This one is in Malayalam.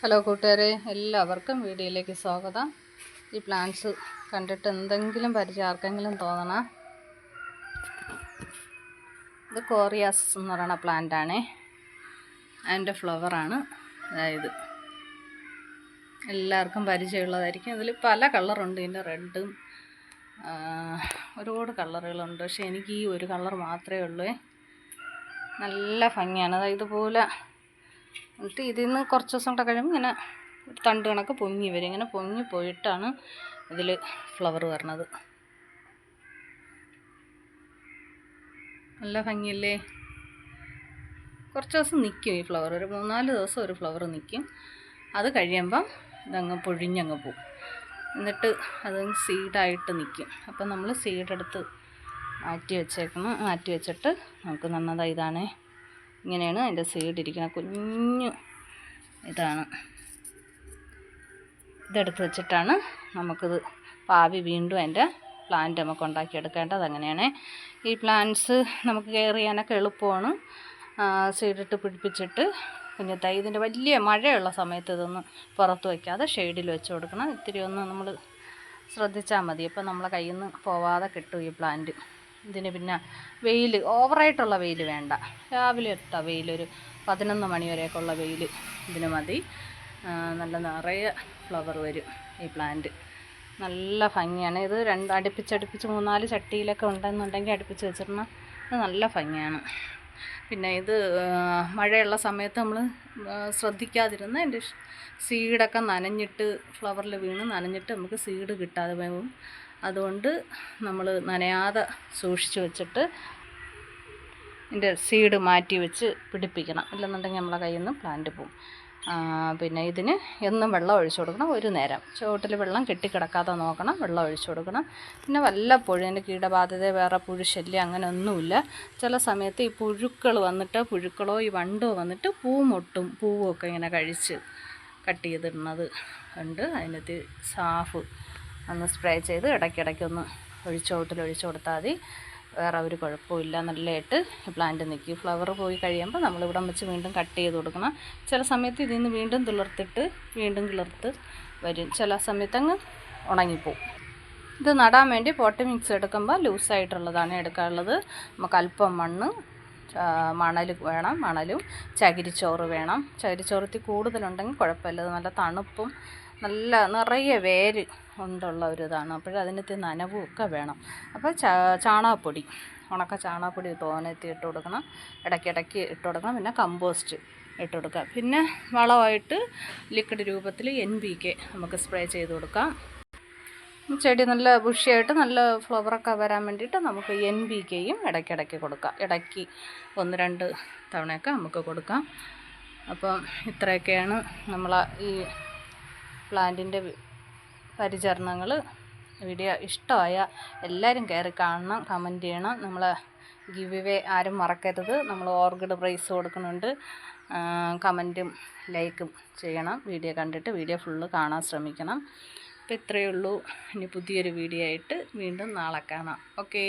ഹലോ കൂട്ടുകാരെ എല്ലാവർക്കും വീഡിയോയിലേക്ക് സ്വാഗതം. ഈ പ്ലാന്റ്സ് കണ്ടിട്ട് എന്തെങ്കിലും പരിചയം ആർക്കെങ്കിലും തോന്നണം? ഇത് കോറിയാസ് എന്ന് പറയുന്ന പ്ലാന്റാണേ അതിന്റെ ഫ്ലവറാണ് അതായത് എല്ലാവർക്കും പരിചയമുള്ളതായിരിക്കും. ഇതിൽ പല കളറുണ്ട് ഇതിന്റെ റെഡും ഒരുപാട് കളറുകളുണ്ട് പക്ഷേ എനിക്ക് ഈ ഒരു കളർ മാത്രമേ ഉള്ളൂ. നല്ല ഭംഗിയാണ്. അതായത് ഇതുപോലെ എന്നിട്ട് ഇതിൽ നിന്ന് കുറച്ച് ദിവസം കൂടെ കഴിയുമ്പോൾ ഇങ്ങനെ ഒരു തണ്ട് കണക്ക് പൊങ്ങി വരും. ഇങ്ങനെ പൊങ്ങി പോയിട്ടാണ് ഇതിൽ ഫ്ലവർ വരണത്. നല്ല ഭംഗിയല്ലേ? കുറച്ച് ദിവസം നിൽക്കും ഈ ഫ്ലവർ ഒരു മൂന്നാൽ ദിവസം ഒരു ഫ്ലവർ നിൽക്കും അത് കഴിയുമ്പം ഇതങ്ങ് പൊഴിഞ്ഞങ്ങ് പോവും. എന്നിട്ട് അത് സീഡായിട്ട് നിൽക്കും അപ്പം നമ്മൾ സീഡെടുത്ത് മാറ്റി വെച്ചേക്കണം. മാറ്റി വെച്ചിട്ട് നമുക്ക് നന്നതായി ഇതാണേ. ഇങ്ങനെയാണ് അതിന്റെ സീഡ് ഇരിക്കുന്ന കുഞ്ഞു ഇതാണ്. ഇതെടുത്ത് വെച്ചിട്ടാണ് നമുക്കിത് പാവി വീണ്ടും അതിന്റെ പ്ലാന്റ് നമുക്ക് ഉണ്ടാക്കിയെടുക്കേണ്ടത്. അങ്ങനെയാണ് ഈ പ്ലാന്റ്സ് നമുക്ക് കെയർ ചെയ്യാനൊക്കെ എളുപ്പമാണ്. സീഡിട്ട് പിടിപ്പിച്ചിട്ട് കുഞ്ഞു തൈ ഇതിന്റെ വലിയ മഴയുള്ള സമയത്ത് ഇതൊന്ന് പുറത്ത് വയ്ക്കാതെ ഷെയ്ഡിൽ വെച്ച് കൊടുക്കണം. ഇത്തിരി ഒന്ന് നമ്മൾ ശ്രദ്ധിച്ചാൽ മതി. അപ്പോൾ നമ്മളെ കയ്യിൽ നിന്ന് പോവാതെ കിട്ടും ഈ പ്ലാന്റ് ഇതിന് പിന്നെ വെയിൽ ഓവറായിട്ടുള്ള വെയിൽ വേണ്ട. രാവിലെ ഇട്ട വെയിലൊരു പതിനൊന്ന് മണി വരെയൊക്കെ ഉള്ള വെയിൽ ഇതിന് മതി. നല്ല നിറയെ ഫ്ലവർ വരും ഈ പ്ലാന്റ് നല്ല ഭംഗിയാണ്. ഇത് രണ്ട് അടുപ്പിച്ചടുപ്പിച്ച് മൂന്നാൽ ചട്ടിയിലൊക്കെ ഉണ്ടെന്നുണ്ടെങ്കിൽ അടുപ്പിച്ച് വെച്ചിരുന്ന നല്ല ഭംഗിയാണ്. പിന്നെ ഇത് മഴയുള്ള സമയത്ത് നമ്മൾ ശ്രദ്ധിക്കാതിരുന്ന എന്റെ സീഡൊക്കെ നനഞ്ഞിട്ട് ഫ്ലവറിൽ വീണ് നനഞ്ഞിട്ട് നമുക്ക് സീഡ് കിട്ടാതെ പോകും. അതുകൊണ്ട് നമ്മൾ നനയാതെ സൂക്ഷിച്ച് വെച്ചിട്ട് ഇതിന്റെ സീഡ് മാറ്റി വെച്ച് പിടിപ്പിക്കണം. ഇല്ലെന്നുണ്ടെങ്കിൽ നമ്മളെ കയ്യിൽ നിന്ന് പ്ലാന്റ് പോവും പിന്നെ ഇതിന് എന്നും വെള്ളം ഒഴിച്ചു കൊടുക്കണം ഒരു നേരം. ചുവട്ടിൽ വെള്ളം കെട്ടിക്കിടക്കാതെ നോക്കണം വെള്ളം ഒഴിച്ചു കൊടുക്കണം. പിന്നെ വല്ലപ്പോഴും അതിന്റെ കീടബാധിത വേറെ പുഴുശല്യം അങ്ങനെ ഒന്നുമില്ല ചില സമയത്ത് ഈ പുഴുക്കൾ വന്നിട്ട് പുഴുക്കളോ ഈ വണ്ടോ വന്നിട്ട് പൂ മൊട്ടും പൂവൊക്കെ ഇങ്ങനെ കഴിച്ച് കട്ട് ചെയ്തിടുന്നത് ഉണ്ട് അതിനകത്ത് സാഫ് ഒന്ന് സ്പ്രേ ചെയ്ത് ഇടയ്ക്കിടയ്ക്കൊന്ന് ഒഴിച്ചോട്ടിൽ ഒഴിച്ചു കൊടുത്താൽ മതി. വേറെ ഒരു കുഴപ്പമില്ല നല്ലതായിട്ട് പ്ലാന്റ് നിൽക്കും. ഫ്ലവർ പോയി കഴിയുമ്പോൾ നമ്മളിവിടെ വെച്ച് വീണ്ടും കട്ട് ചെയ്ത് കൊടുക്കണം. ചില സമയത്ത് ഇതിൽ നിന്ന് വീണ്ടും തുളർത്തിട്ട് വീണ്ടും കിളർത്ത് വരും. ചില സമയത്ത് അങ്ങ് ഉണങ്ങിപ്പോവും. ഇത് നടാൻ വേണ്ടി പോട്ട് മിക്സ് എടുക്കുമ്പോൾ ലൂസായിട്ടുള്ളതാണ് എടുക്കാനുള്ളത് നമുക്ക് അല്പം മണ്ണ് മണൽ വേണം. മണലും ചകിരിച്ചോറ് വേണം. ചകിരിച്ചോറത്തിൽ കൂടുതലുണ്ടെങ്കിൽ കുഴപ്പമില്ല. നല്ല തണുപ്പും നല്ല നിറയെ വേര് കൊണ്ടുള്ള ഒരു ഇതാണ് അപ്പോൾ അതിനകത്ത് നനവും ഒക്കെ വേണം. അപ്പോൾ ചാണകപ്പൊടി ഉണക്ക ചാണകപ്പൊടി തോനെത്തി ഇട്ട് കൊടുക്കണം. ഇടയ്ക്കിടയ്ക്ക് ഇട്ട് കൊടുക്കണം. പിന്നെ കമ്പോസ്റ്റ് ഇട്ട് കൊടുക്കുക. പിന്നെ വളമായിട്ട് ലിക്വിഡ് രൂപത്തിൽ എൻ ബി കെ നമുക്ക് സ്പ്രേ ചെയ്ത് കൊടുക്കാം. ചെടി നല്ല ബുഷിയായിട്ട് നല്ല ഫ്ലവറൊക്കെ വരാൻ വേണ്ടിയിട്ട് നമുക്ക് എൻ ബി കെയും ഇടയ്ക്കിടയ്ക്ക് കൊടുക്കാം. ഇടയ്ക്ക് ഒന്ന് രണ്ട് തവണയൊക്കെ നമുക്ക് കൊടുക്കാം. അപ്പം ഇത്രയൊക്കെയാണ് നമ്മളെ ഈ പ്ലാന്റിന്റെ പരിചരണങ്ങൾ വീഡിയോ ഇഷ്ടമായ എല്ലാവരും കയറി കാണണം കമന്റ് ചെയ്യണം. നമ്മൾ ഗിവ് ഇവേ ആരും മറക്കരുത്. നമ്മൾ ഓർഗിഡ് പ്രൈസ് കൊടുക്കുന്നുണ്ട്. കമന്റും ലൈക്കും ചെയ്യണം. വീഡിയോ കണ്ടിട്ട് വീഡിയോ ഫുള്ള് കാണാൻ ശ്രമിക്കണം. അപ്പോൾ ഇത്രയേ ഉള്ളൂ. ഇനി പുതിയൊരു വീഡിയോ ആയിട്ട് വീണ്ടും നാളെ കാണാം. ഓക്കേ